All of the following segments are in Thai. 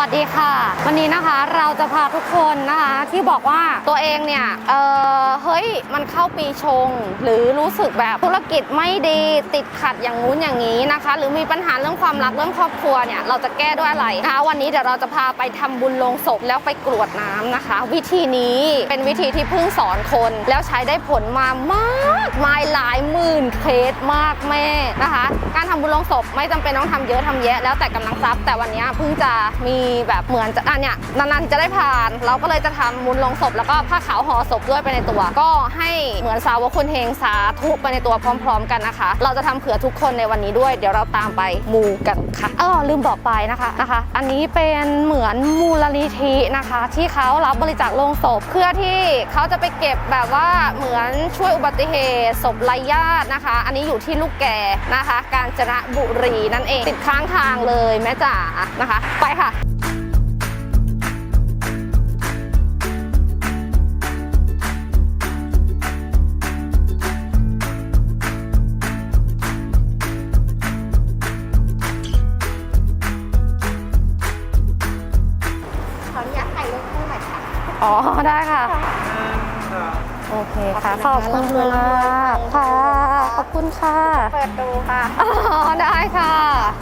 วัสดีค่ะ วันนี้นะคะเราจะพาทุกคนนะคะที่บอกว่าตัวเองเนี่ยเออเฮ้ยมันเข้าปีชง หรือรู้สึกแบบธุรกิจไม่ดีติดขัดอย่างงู้นอย่างนี้นะคะ หรือมีปัญหาเรื่องความรักเรื่องครอบครัวเนี่ยเราจะแก้ด้วยอะไรนะคะวันนี้เดี๋ยวเราจะพาไปทำบุญลงศพแล้วไปกรวดน้ำนะคะ วิธีนี้เป็นวิธีที่เพิ่งสอนคน แล้วใช้ได้ผลมามากมายหลายหมื่นเคสมากแม่นะคะ การทำบุญลงศพไม่จำเป็นต้องทำเยอะทำแยะแล้วแต่กำลังทรัพย์แต่วันนี้เพิ่งจะมีแบบเหมือนจะอันเนี้ยนานๆที่จะได้ผ่าน เราก็เลยจะทำบุญลงศพแล้วก็ผ้าขาวห่อศพด้วยไปในตัว ก็ให้เหมือนสาวกคุณเฮงสาธุไปในตัวพร้อม ๆ กันนะคะ เราจะทำเผื่อทุกคนในวันนี้ด้วยเดี๋ยวเราตามไปมูกันค่ะเออลืมบอกไปนะคะนะคะ อันนี้เป็นเหมือนมูลนิธินะคะ ที่เขารับบริจาคลงศพเพื่อที่เขาจะไปเก็บแบบว่าเหมือนช่วยอุบัติเหตุศพไร้ญาตินะคะ อันนี้อยู่ที่ลูกแก่นะคะ กาญจนบุรีนั่นเองติดข้างทางเลยแม่จ๋านะคะ ไปค่ะ อยค่ะอ๋อ ได้ค่ะ โอเคค่ะ ขอบคุณค่ะค่ะ ขอบคุณค่ะ เปิดดูค่ะอ๋อ ได้ค่ะ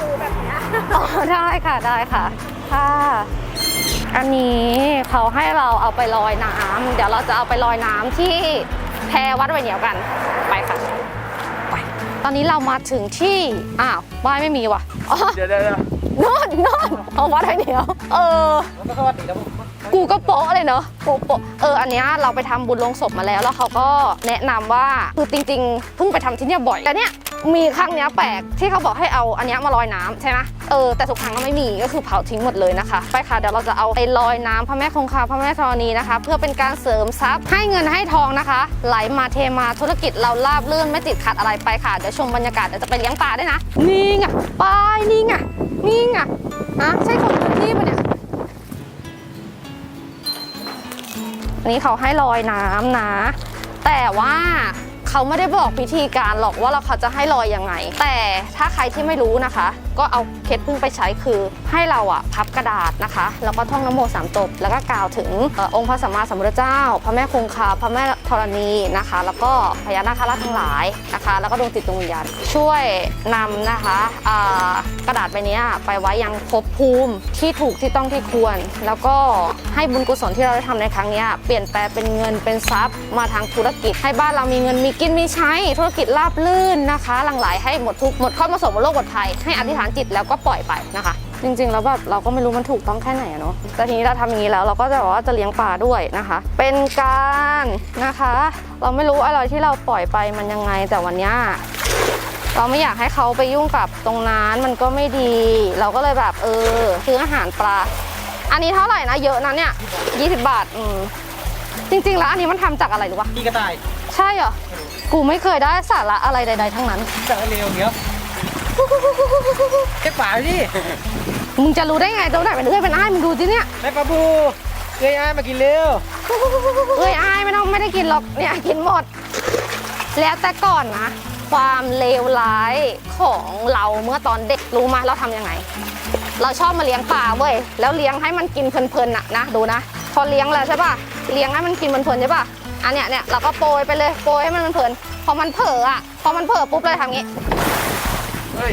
ดูแบบเนี้ยอ๋อ ได้ค่ะ ได้ค่ะ ค่ะ อันนี้เขาให้เราเอาไปลอยน้ำ เดี๋ยวเราจะเอาไปลอยน้ำที่แพวัดไวเหนียวกัน ไปค่ะไปตอนนี้เรามาถึงที่ อ้าวบ้านไม่มีว่ะ อ๋อ เดี๋ยวเดี๋ยวเดี๋ยวโน่นโน่นเอาวัดไวเหนียว เออมันก็สวัสดีแล้วผม กูก็โป๊ะเลยเนอะกูโป๊ะเอออันเนี้ยเราไปทำบุญลงศพมาแล้วแล้วเขาก็แนะนำว่าคือจริงๆเพิ่งไปทำที่เนี่ยบ่อยแต่เนี้ยมีครั้งเนี้ยแปลกที่เขาบอกให้เอาอันเนี้ยมาลอยน้ำใช่ไหมเออแต่ทุกครั้งก็ไม่มีก็คือเผาทิ้งหมดเลยนะคะไปค่ะเดี๋ยวเราจะเอาไปลอยน้ำพระแม่คงคาพระแม่ธรณีนะคะ เพื่อเป็นการเสริมทรัพย์ให้เงินให้ทองนะคะ ไหลมาเทมาธุรกิจเราราบรื่นไม่ติดขัดอะไรไปค่ะเดี๋ยวชมบรรยากาศเดี๋ยวจะไปเลี้ยงปลาด้วยนะนี่ไงไปนี่ไงนี่ไงฮะใช่คนพื้นที่ปะเนี่ย นี่เขาให้ลอยน้ำนะ แต่ว่า เขาไม่ได้บอกพิธีการหรอกว่าเราเขาจะให้ลอยยังไง แต่ถ้าใครที่ไม่รู้นะคะ ก็เอาเคสพึ่งไปใช้คือให้เราอะพับกระดาษนะคะ แล้วก็ท่องนโมสามจบ แล้วก็กล่าวถึงอองค์พระสัมมาสัมพุทธเจ้า พระแม่คงคา พระแม่ธรณีนะคะ แล้วก็พญานาคราชทั้งหลายนะคะ แล้วก็ดวงจิตดวงวิญญาณช่วยนำนะคะกระดาษใบนี้ไปไว้ยังภพภูมิที่ถูกที่ต้องที่ควร แล้วก็ให้บุญกุศลที่เราได้ทำในครั้งนี้เปลี่ยนแปลงเป็นเงินเป็นทรัพย์มาทางธุรกิจให้บ้านเรามีเงินมีกินมีใช้ธุรกิจราบลื่นนะคะ หลั่งไหลให้หมดทุกหมดข้อมาสมหมดโรคหมดภัยให้อธิษฐานจิตแล้วก็ปล่อยไปนะคะ จริงๆ แล้วแบบเราก็ไม่รู้มันถูกต้องแค่ไหนอะเนาะแต่ทีนี้เราทำอย่างนี้แล้วเราก็จะบอกว่าจะเลี้ยงปลาด้วยนะคะ เป็นการนะคะ เราไม่รู้อะไรที่เราปล่อยไปมันยังไงแต่วันเนี้ยเราไม่อยากให้เขาไปยุ่งกับตรงนั้นมันก็ไม่ดี เราก็เลยแบบเออซื้ออาหารปลา อันนี้เท่าไหร่นะเยอะนะเนี่ย20 บาทอืมจริงๆแล้วอันนี้มันทำจากอะไรหรือวะพีกระต่าย ใช่เหรอ กูไม่เคยได้สาระอะไรใดๆทั้งนั้นแต่เร็วเนี้ยแค่ป่าดิมึงจะรู้ได้ไงตัวไหนเป็นเอ้ยเป็นอ้ายมึงดูสิเนี่ยแม่ปลาบูเอ้ยอ้ายมากินเร็ว เอ้ยอ้ายไม่ต้องไม่ได้กินหรอกเนี่ยกินหมด แล้วแต่ก่อนนะ ความเลวร้ายของเราเมื่อตอนเด็กรู้มาเราทำยังไง เราชอบมาเลี้ยงปลาเว้ยแล้วเลี้ยงให้มันกินเพลินๆน่ะนะดูนะ พอเลี้ยงแล้วใช่ป่ะเลี้ยงให้มันกินเพลินๆใช่ป่ะ อันเนี้ยเนี่ยเราก็โปรยไปเลยโปรยให้มันเพลินๆพอมันเผลออะพอมันเผลอปุ๊บเลยทำงี้ เฮ้ย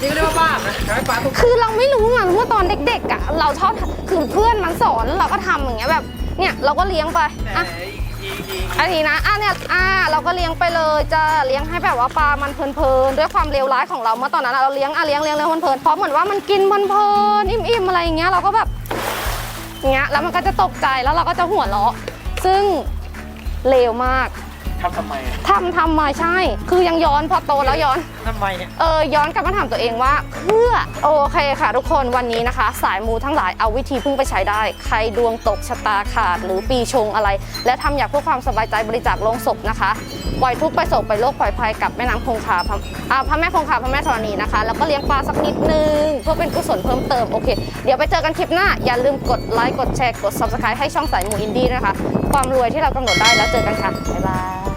นี่ก็เรียกว่าบ้านะทำให้ปลาตุกคือเราไม่รู้ไงเมื่อตอนเด็กๆอะเราชอบคือเพื่อนมันสอนแล้วเราก็ทำอย่างเงี้ยแบบเนี่ยเราก็เลี้ยงไปแหมอะอีกทีอีกทีอันนี้นะอะเนี่ยอะเราก็เลี้ยงไปเลยจะเลี้ยงให้แบบว่าปลา มันเพลินๆด้วยความเลวร้ายของเราเมื่อตอนนั้นอะเราเลี้ยงอะเลี้ยงเลี้ยงเลี้ยงเพลินๆเพราะเหมือนว่ามันกินเพลินๆอิ่มๆอะไรอย่างเงี้ยเราก็แบบอย่างเงี้ยแล้วมันก็จะตกใจแล้วเราก็จะหัวเราะซึ่ง เลวมาก ทำทำไมอะ ทำทำมาใช่ คือยังย้อนพอโตแล้วย้อนทำไมเนี่ยเออย้อนกลับมาถามตัวเองว่าเพื่อโอเคค่ะ ทุกคนวันนี้นะคะ สายมูทั้งหลายเอาวิธีพึ่งไปใช้ได้ ใครดวงตกชะตาขาดหรือปีชงอะไร และทำอยากเพื่อความสบายใจบริจาคลงศพนะคะปล่อยทุกข์ไปศกไปโรคปล่อยภัยกับแม่น้ำคงคาพระอ่าพระแม่คงคาพระแม่ธรณีนะคะ แล้วก็เลี้ยงปลาสักนิดนึงเพื่อเป็นกุศลเพิ่มเติมโอเค เดี๋ยวไปเจอกันคลิปหน้า อย่าลืมกดไลค์กดแชร์กด subscribe ให้ช่องสายมูอินดี้นะคะ ความรวยที่เรากำหนดได้แล้วเจอกันค่ะบ๊ายบาย